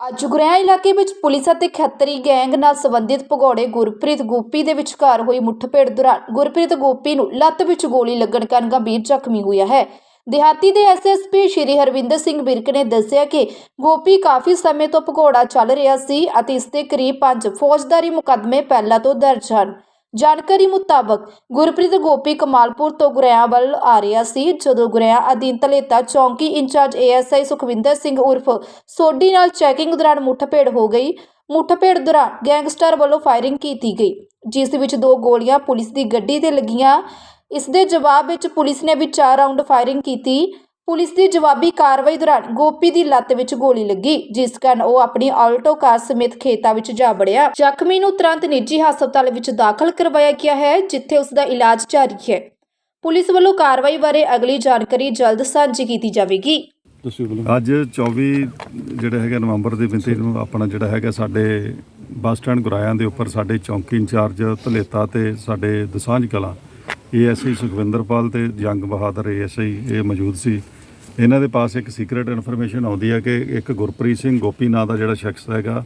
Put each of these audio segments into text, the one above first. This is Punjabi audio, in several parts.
ਅੱਜ ਗੁਰੇਆ ਇਲਾਕੇ ਵਿੱਚ ਪੁਲਿਸ ਅਤੇ ਖੱਤਰੀ ਗੈਂਗ ਨਾਲ ਸੰਬੰਧਿਤ ਭਗੌੜੇ ਗੁਰਪ੍ਰੀਤ ਗੋਪੀ ਦੇ ਵਿਚਕਾਰ ਹੋਈ ਮੁੱਠਭੇੜ ਦੌਰਾਨ ਗੁਰਪ੍ਰੀਤ ਗੋਪੀ ਨੂੰ ਲੱਤ ਵਿੱਚ ਗੋਲੀ ਲੱਗਣ ਕਾਰਨ ਗੰਭੀਰ ਜ਼ਖਮੀ ਹੋਇਆ ਹੈ। ਦਿਹਾਤੀ ਦੇ ਐਸਐਸਪੀ ਸ਼੍ਰੀ ਹਰਵਿੰਦਰ ਸਿੰਘ ਬਿਰਕ ਨੇ ਦੱਸਿਆ ਕਿ ਗੋਪੀ ਕਾਫੀ ਸਮੇਂ ਤੋਂ ਭਗੌੜਾ ਚੱਲ ਰਿਹਾ ਸੀ ਅਤੇ ਇਸ ਦੇ ਕਰੀਬ 5 ਫੌਜਦਾਰੀ ਮੁਕੱਦਮੇ ਪਹਿਲਾਂ ਤੋਂ ਦਰਜ ਹਨ। ਜਾਣਕਾਰੀ ਮੁਤਾਬਕ ਗੁਰਪ੍ਰੀਤ ਗੋਪੀ ਕਮਾਲਪੁਰ ਤੋਂ ਗੁਰਿਆਂ ਵੱਲ ਆ ਰਿਹਾ ਸੀ, ਜਦੋਂ ਗੁਰਿਆਂ ਅਧੀਨ ਧਲੇਤਾ ਚੌਂਕੀ ਇੰਚਾਰਜ ਏਐਸਆਈ ਸੁਖਵਿੰਦਰ ਸਿੰਘ ਉਰਫ ਸੋਢੀ ਨਾਲ ਚੈਕਿੰਗ ਦੌਰਾਨ ਮੁੱਠਭੇੜ ਹੋ ਗਈ। ਮੁੱਠਭੇੜ ਦੌਰਾਨ ਗੈਂਗਸਟਰ ਵੱਲੋਂ ਫਾਇਰਿੰਗ ਕੀਤੀ ਗਈ, ਜਿਸ ਵਿੱਚ ਦੋ ਗੋਲੀਆਂ ਪੁਲਿਸ ਦੀ ਗੱਡੀ ਤੇ ਲੱਗੀਆਂ। ਇਸ ਦੇ ਜਵਾਬ ਵਿੱਚ ਪੁਲਿਸ ਨੇ ਵੀ ਚਾਰ ਰਾਉਂਡ ਫਾਇਰਿੰਗ ਕੀਤੀ। ਪੁਲਿਸ ਦੀ ਜਵਾਬੀ ਕਾਰਵਾਈ ਦੌਰਾਨ ਗੋਪੀ ਦੀ ਲੱਤ ਵਿੱਚ ਗੋਲੀ ਲੱਗੀ ਜਿਸ ਕਾਰਨ ਉਹ ਆਪਣੀ ਆਲਟੋ ਕਾਰ ਸਮੇਤ ਖੇਤਾਂ ਵਿੱਚ ਜਾ ਵੜਿਆ। ਜ਼ਖਮੀ ਨੂੰ ਤੁਰੰਤ ਨਿੱਜੀ ਹਸਪਤਾਲ ਵਿੱਚ ਦਾਖਲ ਕਰਵਾਇਆ ਗਿਆ ਹੈ ਜਿੱਥੇ ਉਸ ਦਾ ਇਲਾਜ ਜਾਰੀ ਹੈ। ਪੁਲਿਸ ਵੱਲੋਂ ਕਾਰਵਾਈ ਬਾਰੇ ਅਗਲੀ ਜਾਣਕਾਰੀ ਜਲਦ ਸਾਂਝੀ ਕੀਤੀ ਜਾਵੇਗੀ। ਤੁਸੀਂ ਬੋਲੋ। ਅੱਜ 24 ਜਿਹੜੇ ਹੈਗੇ ਨਵੰਬਰ ਦੇ ਮਿਤੀ ਨੂੰ ਆਪਣਾ ਜਿਹੜਾ ਹੈਗਾ ਸਾਡੇ ਬੱਸ ਸਟੈਂਡ ਗੁਰਾਇਆਂ ਦੇ ਉੱਪਰ ਸਾਡੇ ਚੌਂਕੀ ਇੰਚਾਰਜ ਧਲੇਤਾ ਤੇ ਸਾਡੇ ਦਸਾਂਝ ਕਲਾਂ ਏਐਸਆਈ ਸੁਖਵਿੰਦਰਪਾਲ ਤੇ ਜੰਗ ਬਹਾਦਰ ਏਐਸਆਈ ਇਹ ਮੌਜੂਦ ਸੀ। ਇਹਨਾਂ ਦੇ ਪਾਸ ਇੱਕ ਸੀਕ੍ਰੀਟ ਇਨਫੋਰਮੇਸ਼ਨ ਆਉਂਦੀ ਹੈ ਕਿ ਇੱਕ ਗੁਰਪ੍ਰੀਤ ਸਿੰਘ ਗੋਪੀ ਨਾਂ ਦਾ ਜਿਹੜਾ ਸ਼ਖਸ ਹੈਗਾ,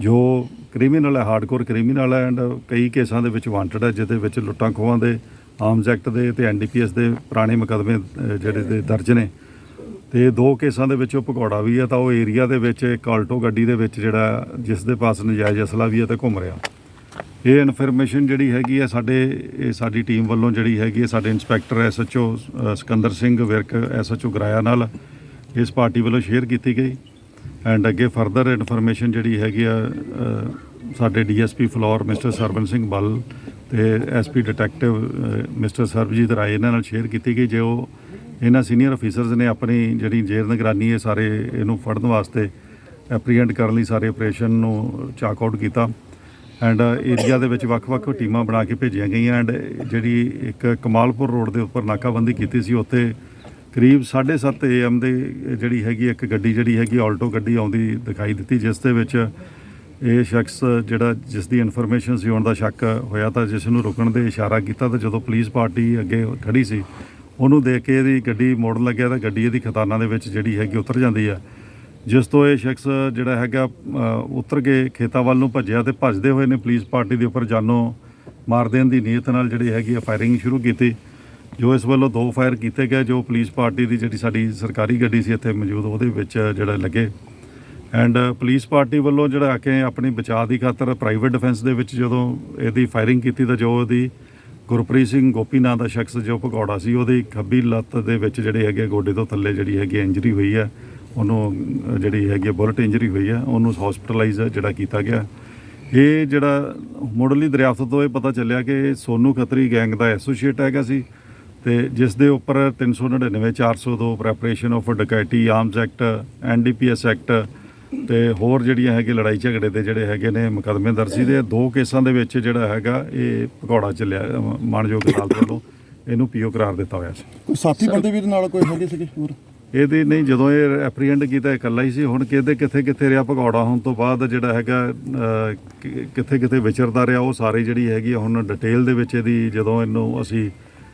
ਜੋ ਕ੍ਰਿਮੀਨਲ ਹੈ ਹਾਰਡਕੋਰ ਕ੍ਰਿਮੀਨਲ ਹੈ ਐਂਡ ਕਈ ਕੇਸਾਂ ਦੇ ਵਿੱਚ ਵਾਂਟਡ ਹੈ, ਜਿਹਦੇ ਵਿੱਚ ਲੁੱਟਾਂ ਖੋਹਾਂ ਦੇ ਆਰਮਸ ਐਕਟ ਦੇ ਤੇ ਐਨਡੀਪੀਐਸ ਦੇ ਪੁਰਾਣੇ ਮੁਕੱਦਮੇ ਜਿਹੜੇ ਦੇ ਦਰਜ ਨੇ। ਤੇ ਦੋ ਕੇਸਾਂ ਦੇ ਵਿੱਚ ਉਹ ਭਗੌੜਾ ਵੀ ਹੈ ਤਾਂ ਉਹ ਏਰੀਆ ਦੇ ਵਿੱਚ ਇੱਕ ਆਲਟੋ ਗੱਡੀ ਦੇ ਵਿੱਚ ਜਿਹੜਾ ਜਿਸ ਦੇ ਪਾਸ ਨਜਾਇਜ਼ ਅਸਲਾ ਵੀ ਹੈ ਤੇ ਘੁੰਮ ਰਿਹਾ। ਇਹ ਇਨਫੋਰਮੇਸ਼ਨ ਜਿਹੜੀ ਹੈਗੀ ਹੈ ਸਾਡੇ ਇਹ ਸਾਡੀ ਟੀਮ ਵੱਲੋਂ ਜਿਹੜੀ ਹੈਗੀ ਹੈ ਸਾਡੇ inspector SHO Sikander Singh Virk SHO Goraya ਨਾਲ ਇਸ ਪਾਰਟੀ ਵੱਲੋਂ ਸ਼ੇਅਰ ਕੀਤੀ ਗਈ। ਐਂਡ ਅੱਗੇ ਫਰਦਰ ਇਨਫੋਰਮੇਸ਼ਨ ਜਿਹੜੀ ਹੈਗੀ ਆ ਅ, ਸਾਡੇ ਡੀਐਸਪੀ ਫਲੋਰ ਮਿਸਟਰ ਸਰਵਨ ਸਿੰਘ ਬੱਲ ਤੇ SP detective mister Sarabjit Rai ਇਹਨਾਂ ਨਾਲ ਸ਼ੇਅਰ ਕੀਤੀ ਗਈ ਜੇ ਉਹ ਇਹਨਾਂ ਸੀਨੀਅਰ ਅਫੀਸਰਸ ਨੇ ਆਪਣੀ ਜਿਹੜੀ ਜੇਲ੍ਹ ਨਿਗਰਾਨੀ ਹੈ ਸਾਰੇ ਇਹਨੂੰ ਫੜਨ ਵਾਸਤੇ ਐਪਰੀਹੈਂਡ ਕਰਨ ਲਈ ਸਾਰੇ ਆਪਰੇਸ਼ਨ ਨੂੰ ਚਾਕ ਆਊਟ ਕੀਤਾ। ਐਂਡ ਏਰੀਆ uh, ਦੇ ਵਿੱਚ ਵੱਖ-ਵੱਖ ਟੀਮਾਂ ਬਣਾ ਕੇ ਭੇਜੀਆਂ ਗਈਆਂ ਐਂਡ ਜਿਹੜੀ ਇੱਕ ਕਮਾਲਪੁਰ ਰੋਡ ਦੇ ਉੱਪਰ ਨਾਕਾਬੰਦੀ ਕੀਤੀ ਸੀ, ਉੱਥੇ ਕਰੀਬ 7:30 ਏਐਮ ਦੇ ਜਿਹੜੀ ਹੈਗੀ ਇੱਕ ਗੱਡੀ ਜਿਹੜੀ ਹੈਗੀ, ਆਲਟੋ ਗੱਡੀ ਆਉਂਦੀ ਦਿਖਾਈ ਦਿੱਤੀ, ਜਿਸ ਦੇ ਵਿੱਚ ਇਹ ਸ਼ਖਸ ਜਿਹੜਾ ਜਿਸ ਦੀ ਇਨਫੋਰਮੇਸ਼ਨ ਸੀ ਹੋਣ ਦਾ ਸ਼ੱਕ ਹੋਇਆ ਤਾਂ ਜਿਸ ਨੂੰ ਰੁਕਣ ਦੇ ਇਸ਼ਾਰਾ ਕੀਤਾ ਤਾਂ ਜਦੋਂ ਪੁਲਿਸ ਪਾਰਟੀ ਅੱਗੇ ਖੜੀ ਸੀ, ਉਹਨੂੰ ਦੇਖ ਕੇ ਇਹਦੀ ਗੱਡੀ ਮੋੜਨ ਲੱਗਿਆ ਤਾਂ ਗੱਡੀ ਇਹਦੀ ਖਤਾਨਾਂ ਦੇ ਵਿੱਚ ਜਿਹੜੀ ਹੈਗੀ ਉਤਰ ਜਾਂਦੀ ਆ। ਜਿਸ ਤੋਂ ਇਹ ਸ਼ਖਸ ਜਿਹੜਾ ਹੈਗਾ ਉਤਰ ਕੇ ਖੇਤਾਂ ਵੱਲ ਨੂੰ ਭੱਜਿਆ ਤੇ ਭੱਜਦੇ ਹੋਏ ਨੇ ਪੁਲਿਸ ਪਾਰਟੀ ਦੇ ਉੱਪਰ ਜਾਨੋਂ ਮਾਰ ਦੇਣ ਦੀ ਨੀਅਤ ਨਾਲ ਜਿਹੜੀ ਹੈਗੀ ਆ ਫਾਇਰਿੰਗ ਸ਼ੁਰੂ ਕੀਤੀ, ਜੋ ਇਸ ਵੱਲੋਂ ਦੋ ਫਾਇਰ ਕੀਤੇ ਗਏ, ਜੋ ਪੁਲਿਸ ਪਾਰਟੀ ਦੀ ਜਿਹੜੀ ਸਾਡੀ ਸਰਕਾਰੀ ਗੱਡੀ ਸੀ ਇੱਥੇ ਮੌਜੂਦ, ਉਹਦੇ ਵਿੱਚ ਜਿਹੜਾ ਲੱਗੇ। ਐਂਡ ਪੁਲਿਸ ਪਾਰਟੀ ਵੱਲੋਂ ਜਿਹੜਾ ਆ ਕੇ ਆਪਣੀ ਬਚਾਅ ਦੀ ਖਾਤਰ ਪ੍ਰਾਈਵੇਟ ਡਿਫੈਂਸ ਦੇ ਵਿੱਚ ਜਦੋਂ ਇਹਦੀ ਫਾਇਰਿੰਗ ਕੀਤੀ ਤਾਂ ਜੋ ਉਹਦੀ ਗੁਰਪ੍ਰੀਤ ਸਿੰਘ ਗੋਪੀ ਨਾਂ ਦਾ ਸ਼ਖਸ, ਜੋ ਭਗੌੜਾ ਸੀ, ਉਹਦੀ ਖੱਬੀ ਲੱਤ ਦੇ ਵਿੱਚ ਜਿਹੜੇ ਹੈਗੇ ਗੋਡੇ ਤੋਂ ਥੱਲੇ ਜਿਹੜੀ ਹੈਗੀ ਇੰਜਰੀ ਹੋਈ ਹੈ ਉਹਨੂੰ ਜਿਹੜੀ ਹੈਗੀ ਬੁਲਟ ਇੰਜਰੀ ਹੋਈ ਹੈ ਉਹਨੂੰ ਹਸਪੀਟਲਾਈਜ਼ ਜਿਹੜਾ ਕੀਤਾ ਗਿਆ। ਇਹ ਜਿਹੜਾ ਮੁੱਢਲੀ ਦਰਿਆਫਤ ਤੋਂ ਇਹ ਪਤਾ ਚੱਲਿਆ ਕਿ ਸੋਨੂ ਖੱਤਰੀ ਗੈਂਗ ਦਾ ਐਸੋਸੀਏਟ ਹੈਗਾ ਸੀ ਤੇ ਜਿਸ ਦੇ ਉੱਪਰ 399 402 preparation of dacoity arms act NDPS act ਤੇ ਹੋਰ ਜਿਹੜੀਆਂ ਹੈਗੇ ਲੜਾਈ ਝਗੜੇ ਦੇ ਜਿਹੜੇ ਹੈਗੇ ਨੇ ਮੁਕੱਦਮੇ ਦਰਜ ਸੀ ਦੇ ਦੋ ਕੇਸਾਂ ਦੇ ਵਿੱਚ ਜਿਹੜਾ ਹੈਗਾ ਇਹ ਭਗੌੜਾ ਚੱਲਿਆ ਅਹ, ਮਾਣਯੋਗ ਅਦਾਲਤ ਵੱਲੋਂ ਇਹਨੂੰ ਪੀਓ ਕਰਾਰ ਦਿੱਤਾ ਹੋਇਆ ਸੀ। ਕੋਈ ਸਾਥੀ ਬੰਦੇ ਵੀ ਨਾਲ ਕੋਈ ਹੈਗੇ ਸੀਗੇ ਹੋਰ? ਇਹਦੀ ਨਹੀਂ, ਜਦੋਂ ਇਹ ਐਪਰੀਹੈਂਡ ਕੀਤਾ ਇਕੱਲਾ ਹੀ ਸੀ। ਹੁਣ ਕਿਹਦੇ ਕਿੱਥੇ ਕਿੱਥੇ ਰਿਹਾ, ਭਗੌੜਾ ਹੋਣ ਤੋਂ ਬਾਅਦ ਜਿਹੜਾ ਹੈਗਾ ਕਿੱਥੇ ਕਿੱਥੇ ਵਿਚਰਦਾ ਰਿਹਾ, ਉਹ ਸਾਰੀ ਜਿਹੜੀ ਹੈਗੀ ਆ, ਹੁਣ ਡਿਟੇਲ ਦੇ ਵਿੱਚ ਇਹਦੀ ਜਦੋਂ ਇਹਨੂੰ ਅਸੀਂ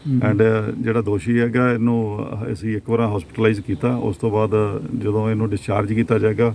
ਐਂਡ uh, ਜਿਹੜਾ ਦੋਸ਼ੀ ਹੈਗਾ, ਇਹਨੂੰ ਅਸੀਂ ਇੱਕ ਵਾਰ ਹਸਪੀਟਲਾਈਜ਼ ਕੀਤਾ। ਉਸ ਤੋਂ ਬਾਅਦ ਜਦੋਂ ਇਹਨੂੰ ਡਿਸਚਾਰਜ ਕੀਤਾ ਜਾਏਗਾ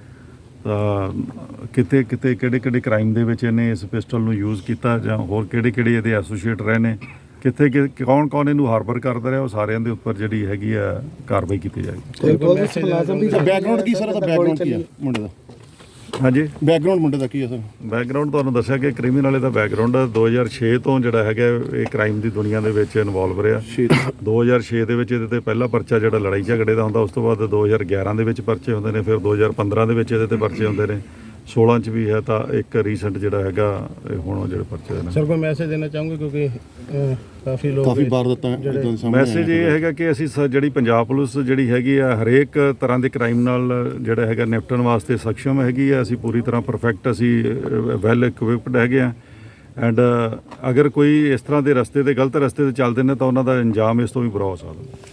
ਕਿਤੇ ਕਿਤੇ ਕਿਹੜੇ ਕਿਹੜੇ ਕ੍ਰਾਈਮ ਦੇ ਵਿੱਚ ਇਹਨੇ ਇਸ ਪਿਸਟਲ ਨੂੰ ਯੂਜ਼ ਕੀਤਾ ਜਾਂ ਹੋਰ ਕਿਹੜੇ ਕਿਹੜੇ ਇਹਦੇ ਐਸੋਸੀਏਟ ਰਹੇ ਨੇ ਕਿੱਥੇ ਕੌਣ ਕੌਣ ਇਹਨੂੰ ਹਾਰਬਰ ਕਰਦਾ ਰਿਹਾ ਉਹ ਸਾਰਿਆਂ ਦੇ ਉੱਪਰ ਜਿਹੜੀ ਹੈਗੀ ਆ ਕਾਰਵਾਈ ਕੀਤੀ ਜਾਏਗੀ। ਬੈਕਗ੍ਰਾਉਂਡ ਕੀ ਸਰ ਦਾ ਬੈਕਗ੍ਰਾਉਂਡ ਕੀ ਹੈ ਮੁੰਡੇ ਦਾ? ਹਾਂਜੀ। ਬੈਕਗ੍ਰਾਉਂਡ ਮੁੰਡੇ ਦਾ ਕੀ ਹੈ ਸਰ? ਬੈਕਗ੍ਰਾਉਂਡ ਤੁਹਾਨੂੰ ਦੱਸਿਆ ਕਿ ਕ੍ਰਿਮੀਨਲ ਦਾ ਬੈਕਗ੍ਰਾਉਂਡ 2006 ਤੋਂ ਜਿਹੜਾ ਹੈਗਾ ਇਹ ਕ੍ਰਾਈਮ ਦੀ ਦੁਨੀਆ ਦੇ ਵਿੱਚ ਇਨਵੋਲਵ ਰਿਹਾ। 2006 ਦੇ ਵਿੱਚ ਇਹਦੇ ਤੇ ਪਹਿਲਾ ਪਰਚਾ ਜਿਹੜਾ ਲੜਾਈ ਝਗੜੇ ਦਾ ਹੁੰਦਾ ਉਸ ਤੋਂ ਬਾਅਦ 2011 ਦੇ ਵਿੱਚ ਪਰਚੇ ਹੁੰਦੇ ਨੇ ਫਿਰ 2015 ਦੇ ਵਿੱਚ ਇਹਦੇ ਤੇ ਪਰਚੇ ਹੁੰਦੇ ਨੇ। 16 ਚ ਵੀ ਹੈ ਤਾਂ ਇੱਕ ਰੀਸੈਂਟ ਜਿਹੜਾ ਹੈਗਾ ਇਹ ਹੁਣ ਜਿਹੜੇ ਪਰਚੇ ਨੇ। ਸਰ ਕੋਈ ਮੈਸੇਜ ਦੇਣਾ ਚਾਹੋਗੇ? ਕਿਉਂਕਿ ਅਹ, ਕਾਫੀ ਲੋਕ ਕਾਫੀ ਵਾਰ ਦਿੱਤਾ ਜਿਹੜੇ ਇਦਾਂ ਦੇ ਸਾਹਮਣੇ ਮੈਸੇਜ ਇਹ ਹੈਗਾ ਕਿ ਅਸੀਂ ਸ- ਜਿਹੜੀ ਪੰਜਾਬ ਪੁਲਿਸ ਜਿਹੜੀ ਹੈਗੀ ਆ ਹਰੇਕ ਤਰ੍ਹਾਂ ਦੇ ਕ੍ਰਾਈਮ ਨਾਲ ਜਿਹੜਾ ਹੈਗਾ ਨਿਪਟਣ ਵਾਸਤੇ ਸક્ષਮ ਹੈਗੀ ਆ। ਅਸੀਂ ਪੂਰੀ ਤਰ੍ਹਾਂ ਪਰਫੈਕਟ ਅਸੀਂ ਵੈਲ ਇਕਵਿਪਡ ਹੈਗੇ ਆ। ਐਂਡ ਅਗਰ ਕੋਈ ਇਸ ਤਰ੍ਹਾਂ ਦੇ ਰਸਤੇ ਤੇ ਗਲਤ ਰਸਤੇ ਤੇ ਚੱਲਦੇ ਨੇ ਤਾਂ ਉਹਨਾਂ ਦਾ ਅੰਜਾਮ ਇਸ ਤੋਂ ਵੀ ਬੁਰਾ ਹੋ ਸਕਦਾ।